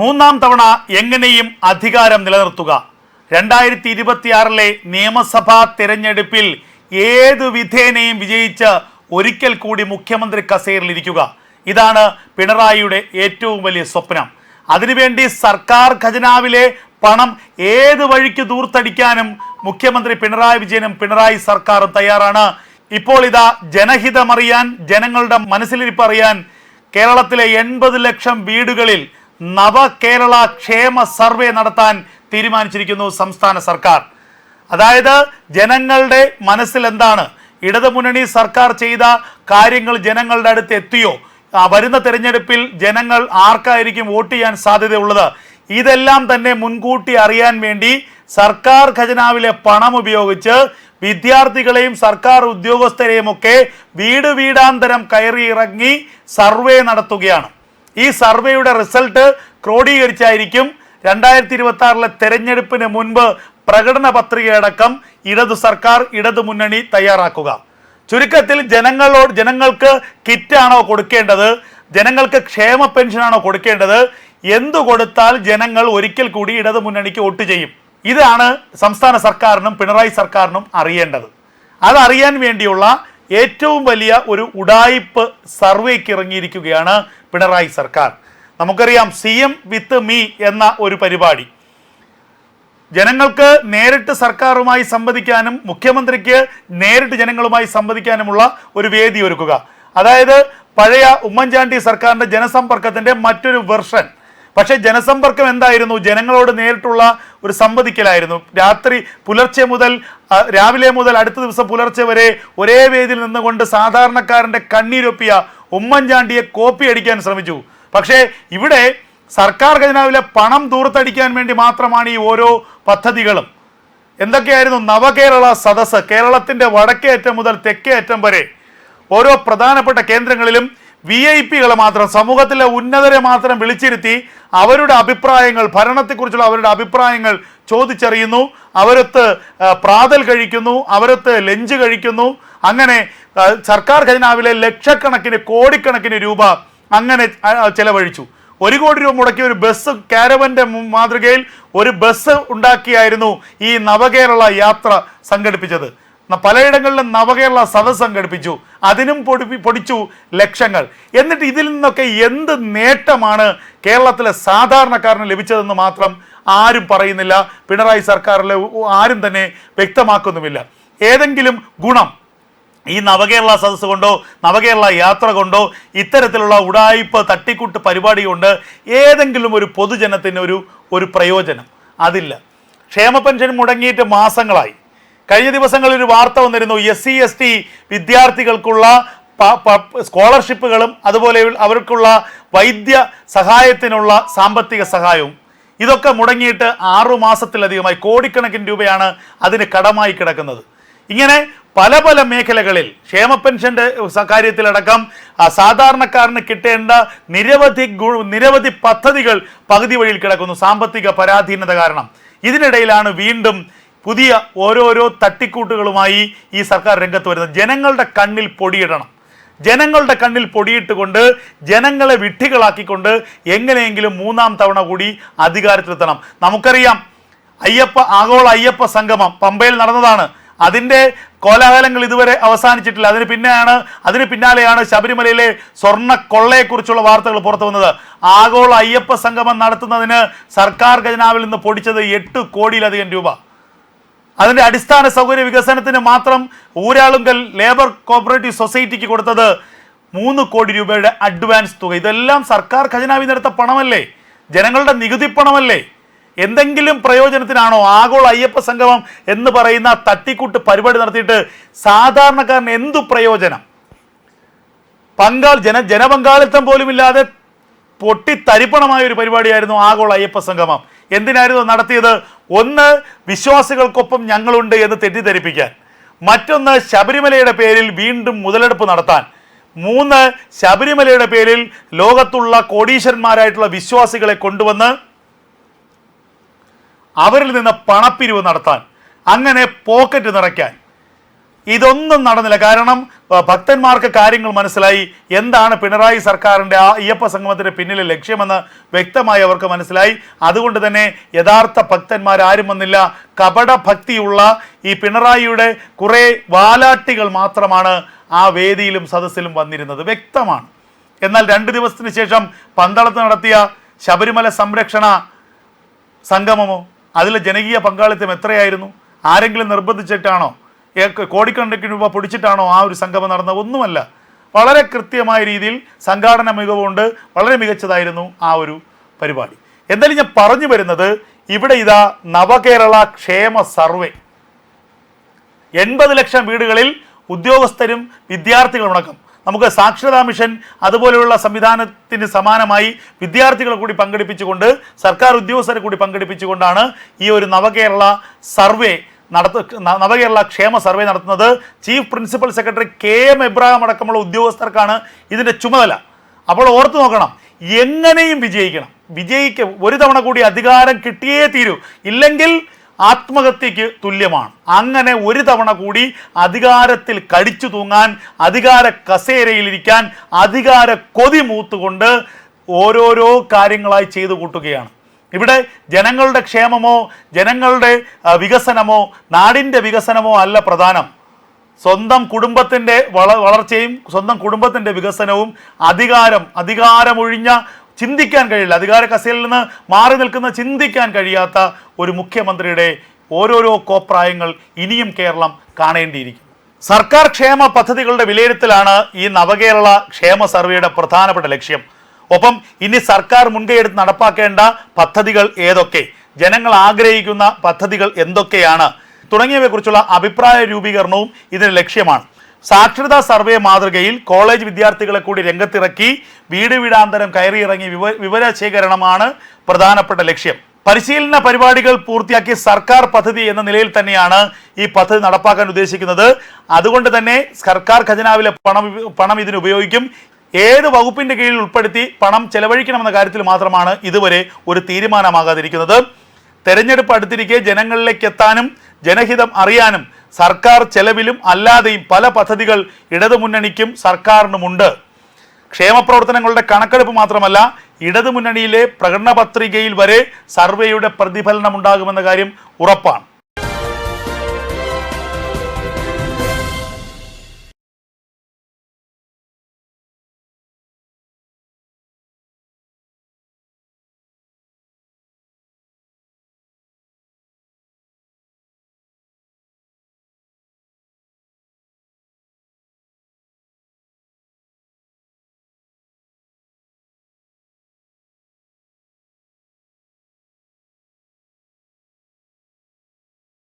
മൂന്നാം തവണ എങ്ങനെയും അധികാരം നിലനിർത്തുക. രണ്ടായിരത്തി ഇരുപത്തിയാറിലെ നിയമസഭാ തിരഞ്ഞെടുപ്പിൽ ഏതു വിധേനയും വിജയിച്ച് ഒരിക്കൽ കൂടി മുഖ്യമന്ത്രി കസേരയിൽ ഇരിക്കുക ഇതാണ് പിണറായിയുടെ ഏറ്റവും വലിയ സ്വപ്നം. അതിനുവേണ്ടി സർക്കാർ ഖജനാവിലെ പണം ഏത് വഴിക്ക് ദൂർത്തടിക്കാനും മുഖ്യമന്ത്രി പിണറായി വിജയനും പിണറായി സർക്കാരും തയ്യാറാണ്. ഇപ്പോൾ ഇതാ ജനഹിതമറിയാൻ ജനങ്ങളുടെ മനസ്സിലിരിപ്പറിയാൻ കേരളത്തിലെ എൺപത് ലക്ഷം വീടുകളിൽ നവകേരള ക്ഷേമ സർവേ നടത്താൻ തീരുമാനിച്ചിരിക്കുന്നു സംസ്ഥാന സർക്കാർ. അതായത് ജനങ്ങളുടെ മനസ്സിൽ എന്താണ്? ഇടതുമുന്നണി സർക്കാർ ചെയ്ത കാര്യങ്ങൾ ജനങ്ങളുടെ അടുത്ത് എത്തിയോ? വരുന്ന തെരഞ്ഞെടുപ്പിൽ ജനങ്ങൾ ആർക്കായിരിക്കും വോട്ട് ചെയ്യാൻ സാധ്യതയുള്ളത്? ഇതെല്ലാം തന്നെ മുൻകൂട്ടി അറിയാൻ വേണ്ടി സർക്കാർ ഖജനാവിലെ പണം ഉപയോഗിച്ച് വിദ്യാർത്ഥികളെയും സർക്കാർ ഉദ്യോഗസ്ഥരെയും ഒക്കെ വീട് വീടാന്തരം കയറി ഇറങ്ങി സർവേ നടത്തുകയാണ്. ഈ സർവേയുടെ റിസൾട്ട് ക്രോഡീകരിച്ചായിരിക്കും. രണ്ടായിരത്തി ഇരുപത്തി ആറിലെ തെരഞ്ഞെടുപ്പിന് മുൻപ് പ്രകടന പത്രികയടക്കം ഇടതു സർക്കാർ ഇടതു മുന്നണി തയ്യാറാക്കുക. ചുരുക്കത്തിൽ ജനങ്ങളോട് ജനങ്ങൾക്ക് കിറ്റാണോ കൊടുക്കേണ്ടത്? ജനങ്ങൾക്ക് ക്ഷേമ പെൻഷനാണോ കൊടുക്കേണ്ടത്? എന്തു കൊടുത്താൽ ജനങ്ങൾ ഒരിക്കൽ കൂടി ഇടതു മുന്നണിക്ക് വോട്ട് ചെയ്യും? ഇതാണ് സംസ്ഥാന സർക്കാരിനും പിണറായി സർക്കാരിനും അറിയേണ്ടത്. അതറിയാൻ വേണ്ടിയുള്ള ഏറ്റവും വലിയ ഒരു ഉടായിപ്പ് സർവേക്ക് ഇറങ്ങിയിരിക്കുകയാണ് പിണറായി സർക്കാർ. നമുക്കറിയാം സി എം വിത്ത് മീ എന്ന ഒരു പരിപാടി. ജനങ്ങൾക്ക് നേരിട്ട് സർക്കാരുമായി സംവദിക്കാനും മുഖ്യമന്ത്രിക്ക് നേരിട്ട് ജനങ്ങളുമായി സംവദിക്കാനുമുള്ള ഒരു വേദി ഒരുക്കുക. അതായത് പഴയ ഉമ്മൻചാണ്ടി സർക്കാരിന്റെ ജനസമ്പർക്കത്തിന്റെ മറ്റൊരു വെർഷൻ. പക്ഷേ ജനസമ്പർക്കം എന്തായിരുന്നു? ജനങ്ങളോട് നേരിട്ടുള്ള ഒരു സംവദിക്കലായിരുന്നു. രാത്രി പുലർച്ചെ മുതൽ രാവിലെ മുതൽ അടുത്ത ദിവസം പുലർച്ചെ വരെ ഒരേ വേദിയിൽ നിന്നുകൊണ്ട് സാധാരണക്കാരന്റെ കണ്ണീരൊപ്പിയ ഉമ്മൻചാണ്ടിയെ കോപ്പി അടിക്കാൻ ശ്രമിച്ചു. പക്ഷേ ഇവിടെ സർക്കാർ ഖജനാവിലെ പണം ദൂർത്തടിക്കാൻ വേണ്ടി മാത്രമാണ് ഈ ഓരോ പദ്ധതികളും. എന്തൊക്കെയായിരുന്നു നവകേരള സദസ്സ്? കേരളത്തിന്റെ വടക്കേ അറ്റം മുതൽ തെക്കേ അറ്റം വരെ ഓരോ പ്രധാനപ്പെട്ട കേന്ദ്രങ്ങളിലും വി ഐ പികളെ മാത്രം സമൂഹത്തിലെ ഉന്നതരെ മാത്രം വിളിച്ചിരുത്തി അവരുടെ അഭിപ്രായങ്ങൾ ഭരണത്തെക്കുറിച്ചുള്ള അവരുടെ അഭിപ്രായങ്ങൾ ചോദിച്ചറിയുന്നു. അവരൊത്ത് പ്രാതൽ കഴിക്കുന്നു അവരൊത്ത് ലഞ്ച് കഴിക്കുന്നു. അങ്ങനെ സർക്കാർ ഖജനാവിലെ ലക്ഷക്കണക്കിന് കോടിക്കണക്കിന് രൂപ അങ്ങനെ ചെലവഴിച്ചു. ഒരു കോടി രൂപ മുടക്കിയ ഒരു ബസ് കാരവന്റെ മാതൃകയിൽ ഒരു ബസ് ഉണ്ടാക്കിയായിരുന്നു ഈ നവകേരള യാത്ര സംഘടിപ്പിച്ചത്. പലയിടങ്ങളിലും നവകേരള സദസ് സംഘടിപ്പിച്ചു. അതിനും പൊടി പൊടിച്ചു ലക്ഷങ്ങൾ. എന്നിട്ട് ഇതിൽ നിന്നൊക്കെ എന്ത് നേട്ടമാണ് കേരളത്തിലെ സാധാരണക്കാരന് ലഭിച്ചതെന്ന് മാത്രം ആരും പറയുന്നില്ല. പിണറായി സർക്കാരിലെ ആരും തന്നെ വ്യക്തമാക്കുന്നുമില്ല. ഏതെങ്കിലും ഗുണം ഈ നവകേരള സദസ് കൊണ്ടോ നവകേരള യാത്ര കൊണ്ടോ ഇത്തരത്തിലുള്ള ഉടായ്പ തട്ടിക്കൂട്ട് പരിപാടി കൊണ്ട് ഏതെങ്കിലും ഒരു പൊതുജനത്തിന് ഒരു ഒരു പ്രയോജനം. അതില്ല. ക്ഷേമ പെൻഷൻ മുടങ്ങിയിട്ട് മാസങ്ങളായി. കഴിഞ്ഞ ദിവസങ്ങളിൽ ഒരു വാർത്ത വന്നിരുന്നു. എസ് സി എസ് ടി വിദ്യാർത്ഥികൾക്കുള്ള സ്കോളർഷിപ്പുകളും അതുപോലെ അവർക്കുള്ള വൈദ്യ സഹായത്തിനുള്ള സാമ്പത്തിക സഹായവും. ഇതൊക്കെ മുടങ്ങിയിട്ട് ആറു മാസത്തിലധികമായി കോടിക്കണക്കിന് രൂപയാണ് അതിന് കടമായി കിടക്കുന്നത്. ഇങ്ങനെ പല പല മേഖലകളിൽ ക്ഷേമ പെൻഷന്റെ കാര്യത്തിലടക്കം സാധാരണക്കാരന് കിട്ടേണ്ട നിരവധി നിരവധി പദ്ധതികൾ പകുതി വഴിയിൽ കിടക്കുന്നു. സാമ്പത്തിക പരാധീനത കാരണം. ഇതിനിടയിലാണ് വീണ്ടും പുതിയ ഓരോരോ തട്ടിക്കൂട്ടുകളുമായി ഈ സർക്കാർ രംഗത്ത് വരുന്നത്. ജനങ്ങളുടെ കണ്ണിൽ പൊടിയിടണം. ജനങ്ങളുടെ കണ്ണിൽ പൊടിയിട്ടുകൊണ്ട് ജനങ്ങളെ വിഡ്ഢികളാക്കിക്കൊണ്ട് എങ്ങനെയെങ്കിലും മൂന്നാം തവണ കൂടി അധികാരത്തിലെത്തണം. നമുക്കറിയാം അയ്യപ്പ ആഗോള അയ്യപ്പ സംഗമം പമ്പയിൽ നടന്നതാണ്. അതിന്റെ കോലാഹലങ്ങൾ ഇതുവരെ അവസാനിച്ചിട്ടില്ല. അതിന് പിന്നെയാണ് അതിന് പിന്നാലെയാണ് ശബരിമലയിലെ സ്വർണ കൊള്ളയെക്കുറിച്ചുള്ള വാർത്തകൾ പുറത്തു വന്നത്. ആഗോള അയ്യപ്പ സംഗമം നടത്തുന്നതിന് സർക്കാർ ഖജനാവിൽ നിന്ന് പൊടിച്ചത് എട്ട് കോടിയിലധികം രൂപ. അതിന്റെ അടിസ്ഥാന സൗകര്യ വികസനത്തിന് മാത്രം ഊരാളുങ്കൽ ലേബർ കോപ്പറേറ്റീവ് സൊസൈറ്റിക്ക് കൊടുത്തത് മൂന്ന് കോടി രൂപയുടെ അഡ്വാൻസ് തുക. ഇതെല്ലാം സർക്കാർ ഖജനാവിൽ നിന്നെടുത്ത പണമല്ലേ? ജനങ്ങളുടെ നികുതി പണമല്ലേ? എന്തെങ്കിലും പ്രയോജനത്തിനാണോ ആഗോള അയ്യപ്പ സംഗമം എന്ന് പറയുന്ന തട്ടിക്കൂട്ട് പരിപാടി നടത്തിയിട്ട് സാധാരണക്കാരന് എന്തു പ്രയോജനം? പങ്കാൾ ജന ജനപങ്കാളിത്തം പോലുമില്ലാതെ പൊട്ടിത്തരിപ്പണമായ ഒരു പരിപാടിയായിരുന്നു ആഗോള അയ്യപ്പ സംഗമം. എന്തിനായിരുന്നു നടത്തിയത്? ഒന്ന് വിശ്വാസികൾക്കൊപ്പം ഞങ്ങളുണ്ട് എന്ന് തെറ്റിദ്ധരിപ്പിക്കാൻ. മറ്റൊന്ന് ശബരിമലയുടെ പേരിൽ വീണ്ടും മുതലെടുപ്പ് നടത്താൻ. മൂന്ന് ശബരിമലയുടെ പേരിൽ ലോകത്തുള്ള കോടീശ്വരന്മാരായിട്ടുള്ള വിശ്വാസികളെ കൊണ്ടുവന്ന് അവരിൽ നിന്ന് പണപ്പിരിവ് നടത്താൻ. അങ്ങനെ പോക്കറ്റ് നിറയ്ക്കാൻ. ഇതൊന്നും നടന്നില്ല. കാരണം ഭക്തന്മാർക്ക് കാര്യങ്ങൾ മനസ്സിലായി. എന്താണ് പിണറായി സർക്കാരിന്റെ ആ അയ്യപ്പ സംഗമത്തിന്റെ പിന്നിലെ ലക്ഷ്യമെന്ന് വ്യക്തമായി അവർക്ക് മനസ്സിലായി. അതുകൊണ്ട് തന്നെ യഥാർത്ഥ ഭക്തന്മാർ ആരും വന്നില്ല. കപട ഭക്തിയുള്ള ഈ പിണറായിയുടെ കുറേ വാലാട്ടികൾ മാത്രമാണ് ആ വേദിയിലും സദസ്സിലും വന്നിരുന്നത്. വ്യക്തമാണ്. എന്നാൽ രണ്ട് ദിവസത്തിന് ശേഷം പന്തളത്ത് നടത്തിയ ശബരിമല സംരക്ഷണ സംഗമമോ? അതിലെ ജനകീയ പങ്കാളിത്തം എത്രയായിരുന്നു? ആരെങ്കിലും നിർബന്ധിച്ചിട്ടാണോ? കോടിക്കണക്കിന് രൂപ പൊടിച്ചിട്ടാണോ ആ ഒരു സംഗമം നടന്നത്? ഒന്നുമല്ല. വളരെ കൃത്യമായ രീതിയിൽ സംഘാടന മികവുകൊണ്ട് വളരെ മികച്ചതായിരുന്നു ആ ഒരു പരിപാടി. എന്തായാലും ഞാൻ പറഞ്ഞു വരുന്നത് ഇവിടെ ഇതാ നവകേരള ക്ഷേമ സർവേ. എൺപത് ലക്ഷം വീടുകളിൽ ഉദ്യോഗസ്ഥരും വിദ്യാർത്ഥികളും അടക്കം നമുക്ക് സാക്ഷരതാ മിഷൻ അതുപോലെയുള്ള സംവിധാനത്തിന് സമാനമായി വിദ്യാർത്ഥികളെ കൂടി പങ്കെടുപ്പിച്ചുകൊണ്ട് സർക്കാർ ഉദ്യോഗസ്ഥരെ കൂടി പങ്കെടുപ്പിച്ചുകൊണ്ടാണ് ഈ ഒരു നവകേരള സർവേ നടത്ത നവകേരള ക്ഷേമ സർവേ നടത്തുന്നത് chief principal secretary K M Abraham അടക്കമുള്ള ഉദ്യോഗസ്ഥർക്കാണ് ഇതിന്റെ ചുമതല. അപ്പോൾ ഓർത്തു നോക്കണം എങ്ങനെയും വിജയിക്കണം. വിജയിക്ക ഒരു തവണ കൂടി അധികാരം കിട്ടിയേ തീരൂ. ഇല്ലെങ്കിൽ ആത്മഹത്യക്ക് തുല്യമാണ്. അങ്ങനെ ഒരു തവണ കൂടി അധികാരത്തിൽ കടിച്ചു തൂങ്ങാൻ അധികാര കസേരയിലിരിക്കാൻ അധികാര കൊതി മൂത്തുകൊണ്ട് ഓരോരോ കാര്യങ്ങളായി ചെയ്തു കൂട്ടുകയാണ്. ഇവിടെ ജനങ്ങളുടെ ക്ഷേമമോ ജനങ്ങളുടെ വികസനമോ നാടിന്റെ വികസനമോ അല്ല പ്രധാനം. സ്വന്തം കുടുംബത്തിന്റെ വള വളർച്ചയും സ്വന്തം കുടുംബത്തിന്റെ വികസനവും അധികാരം അധികാരമൊഴിഞ്ഞ ചിന്തിക്കാൻ കഴിയില്ല. അധികാര കസയിൽ നിന്ന് മാറി നിൽക്കുന്ന ചിന്തിക്കാൻ കഴിയാത്ത ഒരു മുഖ്യമന്ത്രിയുടെ ഓരോരോ കോപ്രായങ്ങൾ ഇനിയും കേരളം കാണേണ്ടിയിരിക്കും സർക്കാർ ക്ഷേമ പദ്ധതികളുടെ വിലയിരുത്തലാണ് ഈ നവകേരള ക്ഷേമ സർവേയുടെ പ്രധാനപ്പെട്ട ലക്ഷ്യം. ഒപ്പം ഇനി സർക്കാർ മുൻകൈയെടുത്ത് നടപ്പാക്കേണ്ട പദ്ധതികൾ ഏതൊക്കെ? ജനങ്ങൾ ആഗ്രഹിക്കുന്ന പദ്ധതികൾ എന്തൊക്കെയാണ്? തുടങ്ങിയവയെക്കുറിച്ചുള്ള അഭിപ്രായ രൂപീകരണവും ഇതിന് ലക്ഷ്യമാണ്. സാക്ഷരതാ സർവേ മാതൃകയിൽ കോളേജ് വിദ്യാർത്ഥികളെ കൂടി രംഗത്തിറക്കി വീട് വീടാന്തരം കയറിയിറങ്ങി വിവ വിവരശേഖരണമാണ് പ്രധാനപ്പെട്ട ലക്ഷ്യം. പരിശീലന പരിപാടികൾ പൂർത്തിയാക്കി സർക്കാർ പദ്ധതി എന്ന നിലയിൽ തന്നെയാണ് ഈ പദ്ധതി നടപ്പാക്കാൻ ഉദ്ദേശിക്കുന്നത്. അതുകൊണ്ട് തന്നെ സർക്കാർ ഖജനാവിലെ പണം പണം ഇതിന് ഉപയോഗിക്കും. ഏത് വകുപ്പിന്റെ കീഴിൽ ഉൾപ്പെടുത്തി പണം ചെലവഴിക്കണമെന്ന കാര്യത്തിൽ മാത്രമാണ് ഇതുവരെ ഒരു തീരുമാനമാകാതിരിക്കുന്നത്. തെരഞ്ഞെടുപ്പ് അടുത്തിരിക്കെ ജനങ്ങളിലേക്ക് എത്താനും ജനഹിതം അറിയാനും സർക്കാർ ചെലവിലും അല്ലാതെയും പല പദ്ധതികൾ ഇടതുമുന്നണിക്കും സർക്കാരിനുമുണ്ട്. ക്ഷേമപ്രവർത്തനങ്ങളുടെ കണക്കെടുപ്പ് മാത്രമല്ല ഇടതുമുന്നണിയിലെ പ്രകടന പത്രികയിൽ വരെ സർവേയുടെ പ്രതിഫലനം ഉണ്ടാകുമെന്ന കാര്യം ഉറപ്പാണ്.